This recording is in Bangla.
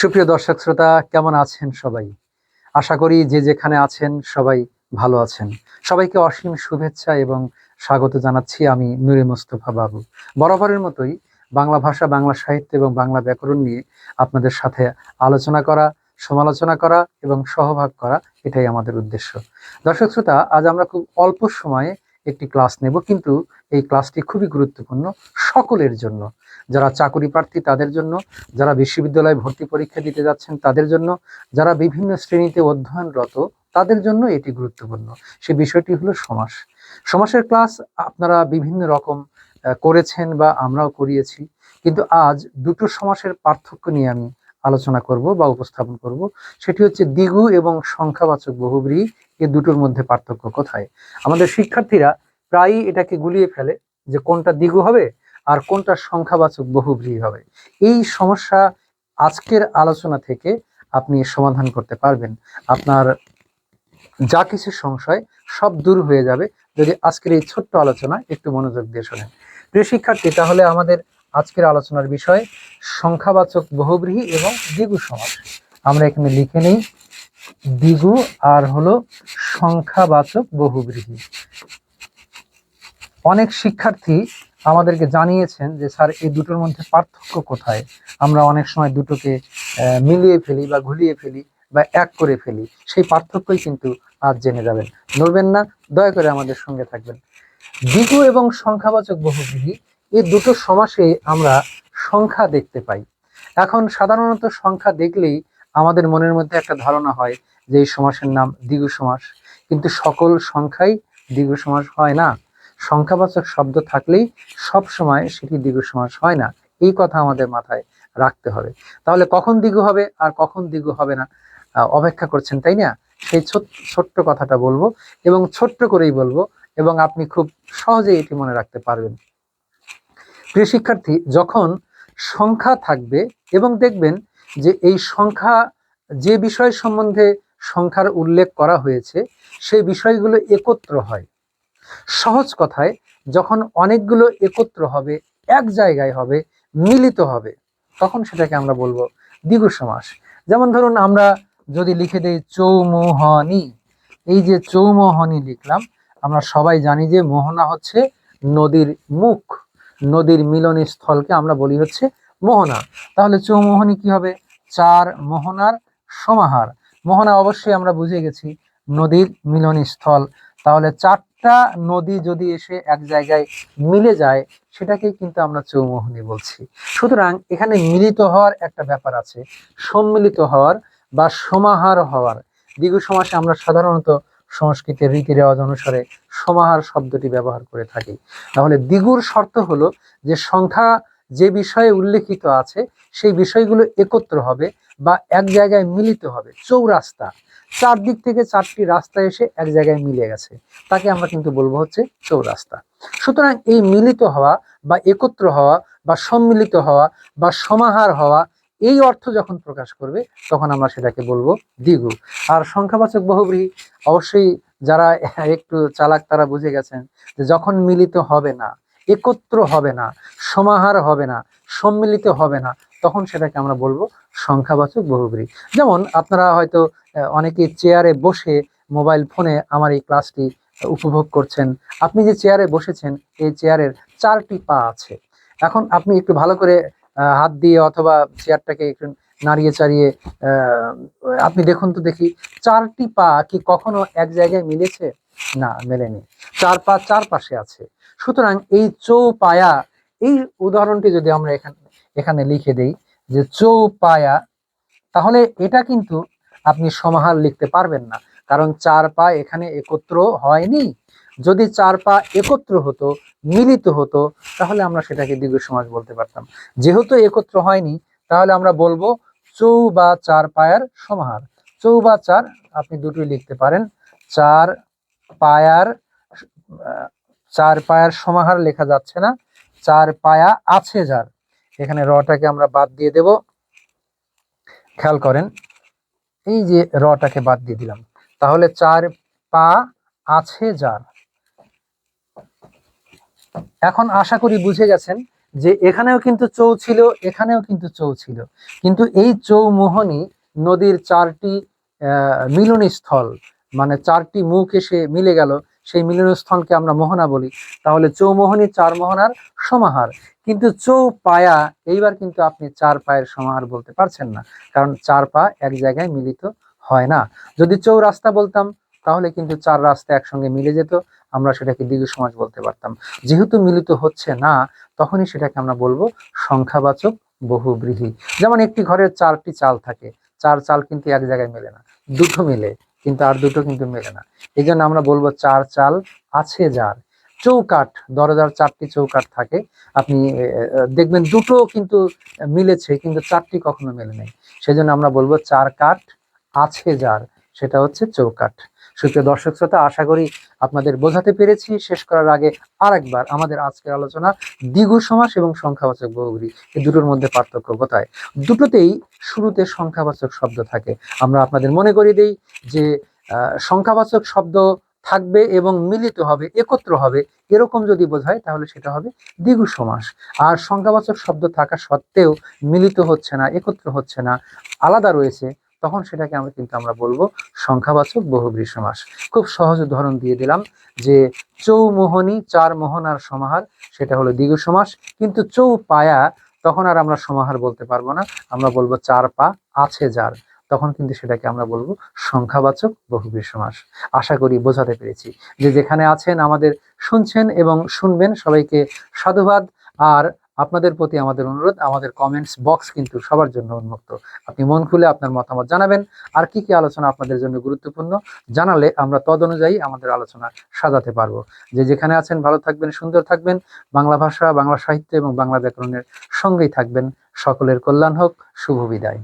সুপ্রিয় দর্শক শ্রোতা, কেমন আছেন সবাই? আশা করি যে যেখানে আছেন সবাই ভালো আছেন। সবাইকে অসীম শুভেচ্ছা এবং স্বাগত জানাচ্ছি আমি নুরে মোস্তফা বাবু। বরাবরের মতোই বাংলা ভাষা, বাংলা সাহিত্য এবং বাংলা ব্যাকরণ নিয়ে আপনাদের সাথে আলোচনা করা, সমালোচনা করা এবং সহভাগ করা এটাই আমাদের উদ্দেশ্য। দর্শক শ্রোতা, আজ আমরা খুব অল্প সময়ে একটি ক্লাস নেব, কিন্তু এই ক্লাসটি খুবই গুরুত্বপূর্ণ সকলের জন্য। যারা চাকরি প্রার্থী তাদের জন্য, যারা বিশ্ববিদ্যালয়ে ভর্তি পরীক্ষা দিতে যাচ্ছেন তাদের জন্য, যারা বিভিন্ন শ্রেণীতে অধ্যয়নরত তাদের জন্য এটি গুরুত্বপূর্ণ। সে বিষয়টি হলো সমাস। সমাসের ক্লাস আপনারা বিভিন্ন রকম করেছেন বা আমরাও করিয়েছি। কিন্তু আজ দুটো সমাসের পার্থক্য নিয়ে আমি আলোচনা করব বা উপস্থাপন করব। সেটি হচ্ছে দ্বিগু এবং সংখ্যাবাচক বহুব্রী এ দুটোর মধ্যে পার্থক্য কোথায়? আমাদের শিক্ষার্থীরা প্রায়ই এটাকে গুলিয়ে ফেলে যে কোনটা দ্বিগু হবে আর কোনটা সংখ্যাবাচক বহুব্রী হবে। এই সমস্যা আজকের আলোচনা থেকে আপনি সমাধান করতে পারবেন। আপনার যা কিছু সংশয় সব দূর হয়ে যাবে যদি আজকের এই ছোট্ট আলোচনা একটু মনোযোগ দিয়ে শোনেন। প্রিয় শিক্ষার্থী, তাহলে আমাদের আজকের আলোচনার বিষয় সংখ্যাবাচক বহুব্রীহি এবং দ্বিগু সমাস। আমরা এখানে লিখে নেই দ্বিগু আর হলো সংখ্যাবাচক বহুব্রীহি অনেক শিক্ষার্থী আমাদেরকে জানিয়েছেন যে, স্যার, এই দুটোর মধ্যে পার্থক্য কোথায়? আমরা অনেক সময় দুটোকে মিলিয়ে ফেলি বা ঘুলিয়ে ফেলি বা এক করে ফেলি। সেই পার্থক্যই কিন্তু আজ জেনে যাবেন। নড়বেন না, দয়া করে আমাদের সঙ্গে থাকবেন। দ্বিগু এবং সংখ্যাবাচক বহুব্রীহি এই দুটো সমাসে আমরা সংখ্যা দেখতে পাই। এখন সাধারণত সংখ্যা দেখলেই আমাদের মনের মধ্যে একটা ধারণা হয় যে, এই সমাসের নাম দ্বিগু সমাস। কিন্তু সকল সংখ্যাই দ্বিগু সমাস হয় না। সংখ্যাবাচক শব্দ থাকলেই সব সময় সেটি দ্বিগু সমাস হয় না। এই কথা আমাদের মাথায় রাখতে হবে। তাহলে কখন দ্বিগু হবে আর কখন দ্বিগু হবে না অপেক্ষা করছেন, তাই না? সেই ছোট- ছোট্ট কথাটা বলব এবং ছোট্ট করেই বলব এবং আপনি খুব সহজেই এটি মনে রাখতে পারবেন। প্রিয় শিক্ষার্থী, যখন সংখ্যা থাকবে এবং দেখবেন যে এই সংখ্যা, যে বিষয় সম্বন্ধে সংখ্যার উল্লেখ করা হয়েছে, সেই বিষয়গুলো একত্র হয়। সহজ কথায়, যখন অনেকগুলো একত্র হবে, এক জায়গায় হবে, মিলিত হবে, তখন সেটাকে আমরা বলব দ্বিগু সমাস যেমন ধরুন আমরা যদি লিখে দেই চৌমোহনী, এই যে চৌমোহনী লিখলাম, আমরা সবাই জানি যে মোহনা হচ্ছে নদীর মুখ। নদীর মিলনী স্থলকে আমরা বলি হচ্ছে মোহনা। তাহলে চৌমোহনী কি হবে? চার মোহনার সমাহার। মোহনা অবশ্যই আমরা বুঝে গেছি, নদীর মিলনী স্থল তাহলে চারটা নদী যদি এসে এক জায়গায় মিলে যায়, সেটাকেই কিন্তু আমরা চৌমোহনী বলছি। সুতরাং এখানে মিলিত হওয়ার একটা ব্যাপার আছে। সম্মিলিত হওয়ার বা সমাহার হওয়ার। দ্বিগু সমাসে আমরা সাধারণত সংস্কৃতের রীতি রেওয়াজ অনুসারে সমাহার শব্দটি ব্যবহার করে থাকি। তাহলে দ্বিগুর শর্ত হলো যে সংখ্যা যে বিষয়ে উল্লেখিত আছে, সেই বিষয়গুলো একত্র হবে বা এক জায়গায় মিলিত হবে, চৌরাস্তা। চারদিক থেকে চারটি রাস্তা এসে এক জায়গায় মিলে গেছে। তাকে আমরা কিন্তু বলব হচ্ছে চৌরাস্তা। সুতরাং এই মিলিত হওয়া বা একত্র হওয়া বা সম্মিলিত হওয়া বা সমাহার হওয়া, এই অর্থ যখন প্রকাশ করবে, তখন আমরা সেটাকে বলব দ্বিগু আর সংখ্যাবাচক বহুব্রীহি অবশ্যই যারা একটু চালাক তারা বুঝে গেছেন যে যখন মিলিত হবে না, একত্র হবে না সমাহার হবে না, সম্মিলিত হবে না, তখন সেটাকে আমরা বলব সংখ্যাবাচক বহুব্রী। যেমন আপনারা হয়তো অনেকে চেয়ারে বসে মোবাইল ফোনে আমার এই ক্লাসটি উপভোগ করছেন। আপনি যে চেয়ারে বসেছেন, এই চেয়ারের চারটি পা আছে। এখন আপনি একটু ভালো করে হাত দিয়ে অথবা চেয়ারটাকে একটু নাড়িয়ে চাড়িয়ে আপনি দেখুন তো দেখি, চারটি পা কি কখনো এক জায়গায় মিলেছে? না, মেলেনি। চার পা চার পাশে আছে। সুতরাং এই চৌপায়া এই উদাহরণটি যদি আমরা এখানে এখানে লিখে দেই যে চৌপায়া, তাহলে এটা কিন্তু আপনি সমাহার লিখতে পারবেন না। কারণ চার পা এখানে একত্র হয়নি। যদি চার পা একত্র হতো, মিলিত হতো, তাহলে আমরা সেটাকে দীর্ঘ সমাজ বলতে পারতাম। যেহেতু একত্র হয়নি, তাহলে আমরা বলব চৌ বা চার পায়ার সমাহার। চৌ বা চার, আপনি দুটোই লিখতে পারেন। চার পায়ার চার পায়ার সমাহার লেখা যাচ্ছে না। চার পায়া আছে যার। এখানে রটাকে আমরা বাদ দিয়ে দেব। খেয়াল করেন, এই যে রটাকে বাদ দিয়ে দিলাম। তাহলে চার পা আছে যার। এখন আশা করি বুঝে গেছেন যে এখানেও কিন্তু চৌ ছিল, এখানেও কিন্তু চৌ ছিল। কিন্তু এই চৌমোহনী নদীর চারটি মিলনস্থল মানে চারটি মুখ এসে মিলে গেল। সেই মিলনস্থলকে আমরা মোহনা বলি। তাহলে চৌমোহনী চার মোহনার সমাহার। কিন্তু চৌ পায়া এইবার কিন্তু আপনি চার পায়ের সমাহার বলতে পারছেন না। কারণ চার পা এক জায়গায় মিলিত হয় না। যদি চৌ রাস্তা বলতাম, তাহলে কিন্তু চার রাস্তা একসঙ্গে মিলে যেত। আমরা সেটাকে দ্বিগু সমাজ বলতে পারতাম। যেহেতু মিলিত হচ্ছে না, তখনই সেটাকে আমরা বলব সংখ্যাবাচক বহুব্রীহি। যেমন একটি ঘরের চারটি চাল থাকে, চার চাল কিন্তু এক জায়গায় মেলে না, দুটো মিলে। কিন্তু আর দুটো কিন্তু মেলে না। এই জন্য আমরা বলব চার চাল আছে যার। চৌকাঠ, দরজার চারটি চৌকাঠ থাকে। আপনি দেখবেন দুটো কিন্তু মিলেছে, কিন্তু চারটি কখনো মেলে নেই। সেজন্য আমরা বলব চার কাঠ আছে যার, সেটা হচ্ছে চৌকাঠ। সুপ্রিয় দর্শক শ্রোতা, আশা করি আপনাদের বোঝাতে পেরেছি। শেষ করার আগে আরেকবার আমাদের আজকের আলোচনা দ্বিগু সমাস এবং সংখ্যাবাচক বহুব্রী এই দুটোর মধ্যে পার্থক্য কোথায়? দুটোতেই শুরুতে সংখ্যাবাচক শব্দ থাকে। আমরা আপনাদের মনে করিয়ে দেই যে সংখ্যাবাচক শব্দ থাকবে এবং মিলিত হবে, একত্র হবে, এরকম যদি বোঝায় তাহলে সেটা হবে দ্বিগু সমাস। আর সংখ্যাবাচক শব্দ থাকা সত্ত্বেও মিলিত হচ্ছে না, একত্র হচ্ছে না। আলাদা রয়েছে তখন সেটাকে আমরা কিন্তু আমরা বলব সংখ্যাবাচক বহুব্রী সমাস খুব সহজ উদাহরণ দিয়ে দিলাম যে চৌমোহনী চার মোহনার সমাহার, সেটা হলো দ্বিগু সমাস কিন্তু চৌ পায়া তখন আর আমরা সমাহার বলতে পারব না, আমরা বলব চার পা আছে যার। তখন কিন্তু সেটাকে আমরা বলব সংখ্যাবাচক বহুব্রী সমাস আশা করি বোঝাতে পেরেছি যে যেখানে আছেন, আমাদের শুনছেন এবং শুনবেন সবাইকে সাধুবাদ। আর আপনাদের প্রতি আমাদের অনুরোধ, আমাদের কমেন্টস বক্স কিন্তু সবার জন্য উন্মুক্ত। আপনি মন খুলে আপনার মতামত জানাবেন, আর কি কি আলোচনা আপনাদের জন্য গুরুত্বপূর্ণ জানালে আমরা তদ অনুযায়ী আমাদের আলোচনা সাজাতে পারব। যে যেখানে আছেন ভালো থাকবেন, সুন্দর থাকবেন, বাংলা ভাষা, বাংলা সাহিত্য এবং বাংলা ব্যাকরণের সঙ্গেই থাকবেন। সকলের কল্যাণ হোক, শুভ বিদায়।